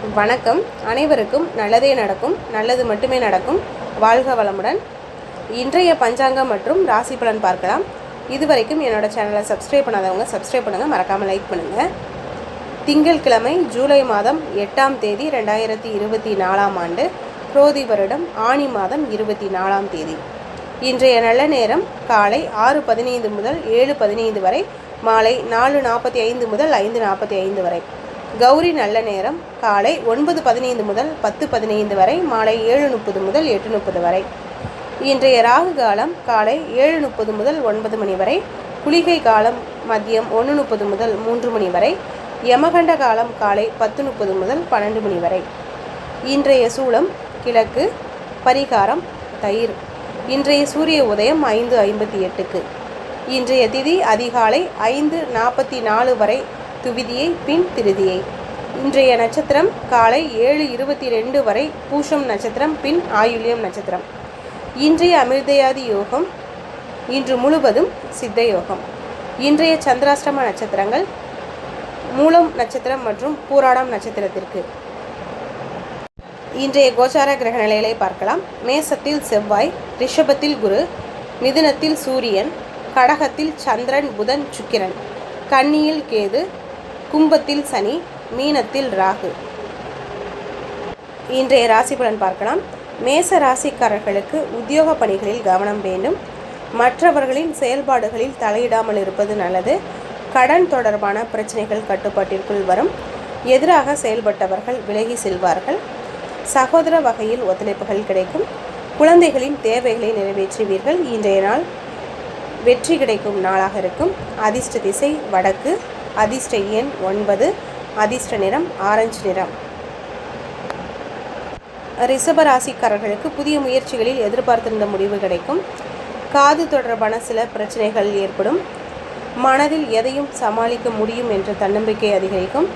வணக்கம். அனைவருக்கும் நல்லதே நடக்கும் நல்லது மட்டுமே நடக்கும். வாழ்க வளமுடன். இன்றைய பஞ்சாங்கம் மற்றும் ராசி பலன் பார்க்கலாம். இதுவரைக்கும் என்னோட சேனலை சப்ஸ்கிரைப் பண்ணாதவங்க சப்ஸ்கிரைப் பண்ணுங்கள் மறக்காமல் லைக் பண்ணுங்கள் திங்கட்கிழமை ஜூலை மாதம் எட்டாம் தேதி ரெண்டாயிரத்தி இருபத்தி நாலாம் ஆண்டு. குரோதி வருடம் ஆணி மாதம் இருபத்தி நாலாம் தேதி. இன்றைய நல்ல நேரம் காலை ஆறு பதினைந்து முதல் ஏழு பதினைந்து வரை மாலை நாலு நாற்பத்தி ஐந்து முதல் ஐந்து நாற்பத்தி ஐந்து வரை. கௌரி நல்ல நேரம் காலை ஒன்பது பதினைந்து முதல் பத்து பதினைந்து வரை மாலை ஏழு முப்பது முதல் எட்டு முப்பது வரை. இன்றைய ராகு காலம் காலை ஏழு முப்பது முதல் ஒன்பது மணி வரை குளிகை காலம் மதியம் ஒன்று முப்பது முதல் மூன்று மணி வரை யமகண்ட காலம் காலை பத்து முப்பது முதல் பன்னெண்டு மணி வரை. இன்றைய சூளம் கிழக்கு பரிகாரம் தயிர். இன்றைய சூரிய உதயம் ஐந்து ஐம்பத்தி எட்டுக்கு. இன்றைய திதி அதிகாலை ஐந்து நாற்பத்தி நாலு வரை துவிதியை பின் திருதியை. இன்றைய நட்சத்திரம் காலை ஏழு இருபத்தி ரெண்டு வரை பூஷம் நட்சத்திரம் பின் ஆயுள்யம் நட்சத்திரம். இன்றைய அமிர்தயாதி யோகம் இன்று முழுவதும் சித்த யோகம். இன்றைய சந்திராஷ்டம நட்சத்திரங்கள் மூலம் நட்சத்திரம் மற்றும் பூராடம் நட்சத்திரத்திற்கு. இன்றைய கோச்சார கிரக நிலைகளை பார்க்கலாம். மேசத்தில் செவ்வாய் ரிஷபத்தில் குரு மிதுனத்தில் சூரியன் கடகத்தில் சந்திரன் புதன் சுக்கிரன். கன்னியில் கேது கும்பத்தில் சனி மீனத்தில் ராகு. இன்றைய ராசி பலன் பார்க்கலாம். மேச ராசிக்காரர்களுக்கு உத்தியோக பணிகளில் கவனம் வேண்டும். மற்றவர்களின் செயல்பாடுகளில் தலையிடாமல் இருப்பது நல்லது. கடன் தொடர்பான பிரச்சனைகள் கட்டுப்பாட்டிற்குள் வரும். எதிராக செயல்பட்டவர்கள் விலகி செல்வார்கள். சகோதர வகையில் ஒத்துழைப்புகள் கிடைக்கும். குழந்தைகளின் தேவைகளை நிறைவேற்றுவீர்கள். இன்றைய நாள் வெற்றி கிடைக்கும் நாளாக இருக்கும். அதிர்ஷ்ட திசை வடக்கு. அதிர்ஷ்ட எண் ஒன்பது அதிர்ஷ்ட நிறம் ஆரஞ்சு நிறம். ரிஷபராசிக்காரர்களுக்கு புதிய முயற்சிகளில் எதிர்பார்த்திருந்த முடிவு கிடைக்கும். காது தொடர்பான சில பிரச்சனைகள் ஏற்படும். மனதில் எதையும் சமாளிக்க முடியும் என்ற தன்னம்பிக்கை அதிகரிக்கும்.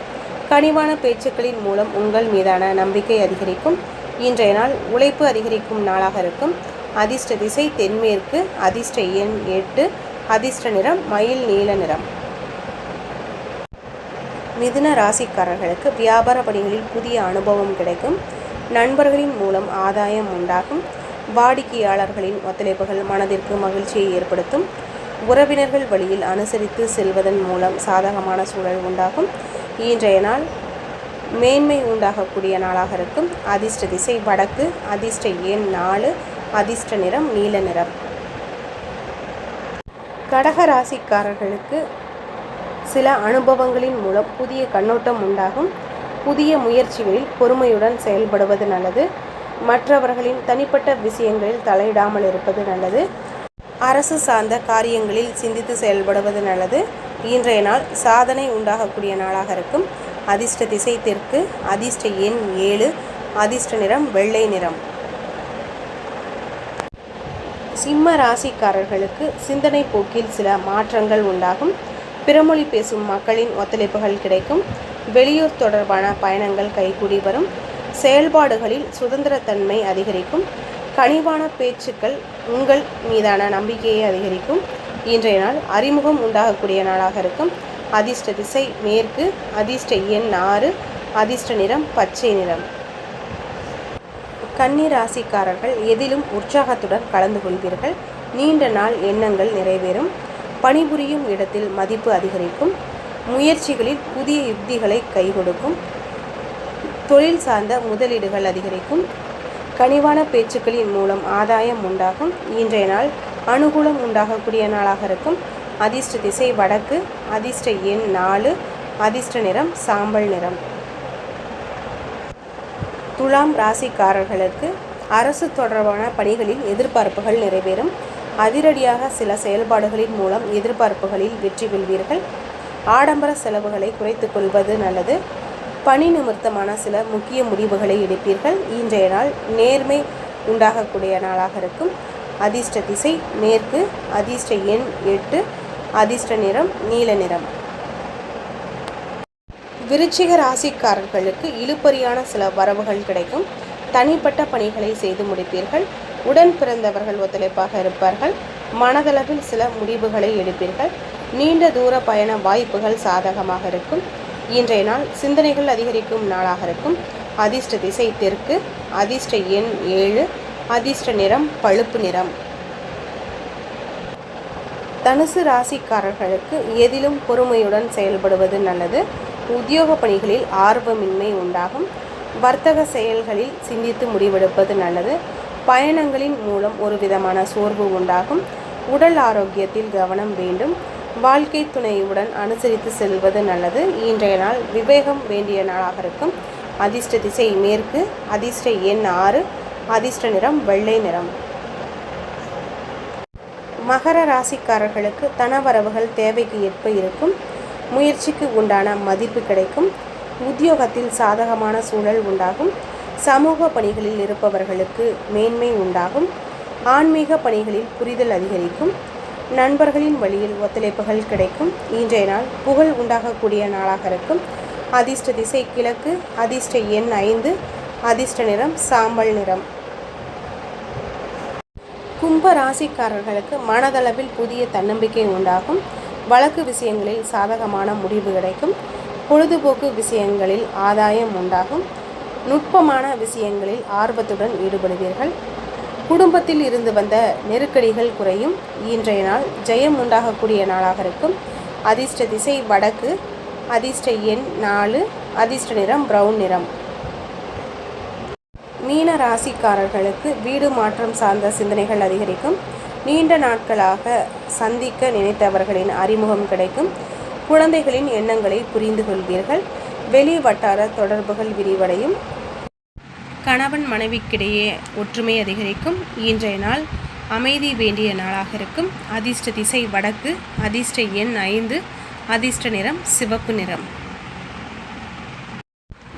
கனிவான பேச்சுக்களின் மூலம் உங்கள் மீதான நம்பிக்கை அதிகரிக்கும். இன்றைய நாள் உழைப்பு அதிகரிக்கும் நாளாக இருக்கும். அதிர்ஷ்ட திசை தென்மேற்கு அதிர்ஷ்ட எண் எட்டு அதிர்ஷ்ட நிறம் மயில் நீல நிறம். மிதுன ராசிக்காரர்களுக்கு வியாபார பணிகளில் புதிய அனுபவம் கிடைக்கும். நண்பர்களின் மூலம் ஆதாயம் உண்டாகும். வாடிக்கையாளர்களின் ஒத்துழைப்புகள் மனதிற்கு மகிழ்ச்சியை ஏற்படுத்தும். உறவினர்கள் வழியில் அனுசரித்து செல்வதன் மூலம் சாதகமான சூழல் உண்டாகும். இன்றைய நாள் மேன்மை உண்டாகக்கூடிய நாளாக இருக்கும். அதிர்ஷ்ட திசை வடக்கு அதிர்ஷ்ட எண் நாலு அதிர்ஷ்ட நிறம் நீல நிறம். கடக ராசிக்காரர்களுக்கு சில அனுபவங்களின் மூலம் புதிய கண்ணோட்டம் உண்டாகும். புதிய முயற்சிகளில் பொறுமையுடன் செயல்படுவது நல்லது. மற்றவர்களின் தனிப்பட்ட விஷயங்களில் தலையிடாமல் இருப்பது நல்லது. அரசு சார்ந்த காரியங்களில் சிந்தித்து செயல்படுவது நல்லது. இன்றைய நாள் சாதனை உண்டாகக்கூடிய நாளாக இருக்கும். அதிர்ஷ்ட திசை தெற்கு அதிர்ஷ்ட எண் ஏழு அதிர்ஷ்ட நிறம் வெள்ளை நிறம். சிம்ம ராசிக்காரர்களுக்கு சிந்தனை போக்கில் சில மாற்றங்கள் உண்டாகும். பிறமொழி பேசும் மக்களின் ஒத்துழைப்புகள் கிடைக்கும். வெளியூர் தொடர்பான பயணங்கள் கைகூடி வரும். செயல்பாடுகளில் சுதந்திரத்தன்மை அதிகரிக்கும். கனிவான பேச்சுக்கள் உங்கள் மீதான நம்பிக்கையை அதிகரிக்கும். இன்றைய நாள் அறிமுகம் உண்டாகக்கூடிய நாளாக இருக்கும். அதிர்ஷ்ட திசை மேற்கு அதிர்ஷ்ட எண் ஆறு அதிர்ஷ்ட நிறம் பச்சை நிறம். கன்னி ராசிக்காரர்கள் எதிலும் உற்சாகத்துடன் கலந்து கொள்வீர்கள். நீண்ட நாள் எண்ணங்கள் நிறைவேறும். பணிபுரியும் இடத்தில் மதிப்பு அதிகரிக்கும். முயற்சிகளில் புதிய யுக்திகளை கை கொடுக்கும் தொழில் சார்ந்த முதலீடுகள் அதிகரிக்கும். கனிவான பேச்சுக்களின் மூலம் ஆதாயம் உண்டாகும். இன்றைய நாள் அனுகூலம் உண்டாகக்கூடிய நாளாக இருக்கும். அதிர்ஷ்ட திசை வடக்கு அதிர்ஷ்ட எண் நாலு அதிர்ஷ்ட நிறம் சாம்பல் நிறம். துலாம் ராசிக்காரர்களுக்கு அரசு தொடர்பான பணிகளில் எதிர்பார்ப்புகள் நிறைவேறும். அதிரடியாக சில செயல்பாடுகளின் மூலம் எதிர்பார்ப்புகளில் வெற்றி கொள்வீர்கள் ஆடம்பர செலவுகளை குறைத்து கொள்வது நல்லது. பணி நிமித்தமான சில முக்கிய முடிவுகளை எடுப்பீர்கள். இன்றைய நாள் நேர்மை உண்டாகக்கூடிய நாளாக இருக்கும். அதிர்ஷ்ட திசை மேற்கு அதிர்ஷ்ட எண் எட்டு அதிர்ஷ்ட நிறம் நீல நிறம். விருச்சிக ராசிக்காரர்களுக்கு இழுப்பறியான சில வரவுகள் கிடைக்கும். தனிப்பட்ட பணிகளை செய்து முடிப்பீர்கள். உடன் பிறந்தவர்கள் ஒத்துழைப்பாக இருப்பார்கள். மனதளவில் சில முடிவுகளை எடுப்பீர்கள். நீண்ட தூர பயண வாய்ப்புகள் சாதகமாக இருக்கும். இன்றைய நாள் சிந்தனைகள் அதிகரிக்கும் நாளாக இருக்கும். அதிர்ஷ்ட திசை தெற்கு அதிர்ஷ்ட எண் ஏழு அதிர்ஷ்ட நிறம் பழுப்பு நிறம். தனுசு ராசிக்காரர்களுக்கு எதிலும் பொறுமையுடன் செயல்படுவது நல்லது. உத்தியோக பணிகளில் ஆர்வமின்மை உண்டாகும். வர்த்தக செயல்களில் சிந்தித்து முடிவெடுப்பது நல்லது. பயணங்களின் மூலம் ஒரு விதமான சோர்வு உண்டாகும். உடல் ஆரோக்கியத்தில் கவனம் வேண்டும். வாழ்க்கை துணையுடன் அனுசரித்து செல்வது நல்லது. இன்றைய நாள் விவேகம் வேண்டிய நாளாக இருக்கும். அதிர்ஷ்ட திசை மேற்கு அதிர்ஷ்ட எண் ஆறு அதிர்ஷ்ட நிறம் வெள்ளை நிறம். மகர ராசிக்காரர்களுக்கு தனவரவுகள் தேவைக்கு ஏற்ப இருக்கும். முயற்சிக்கு உண்டான மதிப்பு கிடைக்கும். உத்தியோகத்தில் சாதகமான சூழல் உண்டாகும். சமூக பணிகளில் இருப்பவர்களுக்கு மேன்மை உண்டாகும். ஆன்மீக பணிகளில் புரிதல் அதிகரிக்கும். நண்பர்களின் வழியில் ஒத்துழைப்புகள் கிடைக்கும். இன்றைய நாள் புகழ் உண்டாகக்கூடிய நாளாக இருக்கும். அதிர்ஷ்ட திசை கிழக்கு அதிர்ஷ்ட எண் ஐந்து அதிர்ஷ்ட நிறம் சாம்பல் நிறம். கும்ப ராசிக்காரர்களுக்கு மனதளவில் புதிய தன்னம்பிக்கை உண்டாகும். வழக்கு விஷயங்களில் சாதகமான முடிவு கிடைக்கும். பொழுதுபோக்கு விஷயங்களில் ஆதாயம் உண்டாகும். நுட்பமான விஷயங்களில் ஆர்வத்துடன் ஈடுபடுவீர்கள். குடும்பத்தில் இருந்து வந்த நெருக்கடிகள் குறையும். இன்றைய நாள் ஜெயம் உண்டாகக்கூடிய நாளாக இருக்கும். அதிர்ஷ்ட திசை வடக்கு அதிர்ஷ்ட எண் நாலு அதிர்ஷ்ட நிறம் ப்ரௌன் நிறம். மீன ராசிக்காரர்களுக்கு வீடு மாற்றம் சார்ந்த சிந்தனைகள் அதிகரிக்கும். நீண்ட நாட்களாக சந்திக்க நினைத்தவர்களின் அறிமுகம் கிடைக்கும். குழந்தைகளின் எண்ணங்களை புரிந்து கொள்வீர்கள். வெளி வட்டார தொடர்புகள் விரிவடையும். கணவன் மனைவிக்கிடையே ஒற்றுமை அதிகரிக்கும். இன்றைய நாள் அமைதி வேண்டிய நாளாக இருக்கும். அதிர்ஷ்ட திசை வடக்கு அதிர்ஷ்ட எண் ஐந்து அதிர்ஷ்ட நிறம் சிவப்பு நிறம்.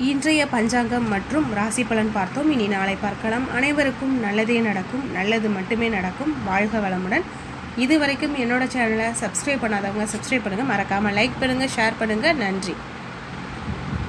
இன்றைய பஞ்சாங்கம் மற்றும் ராசி பலன் பார்த்தோம். இனி நாளை பார்க்கலாம். அனைவருக்கும் நல்லதே நடக்கும். நல்லது மட்டுமே நடக்கும். வாழ்க வளமுடன். இது வரைக்கும் என்னோட சேனலை சப்ஸ்கிரைப் பண்ணாதவங்க சப்ஸ்கிரைப் பண்ணுங்கள் மறக்காமல் லைக் பண்ணுங்கள் ஷேர் பண்ணுங்கள் நன்றி.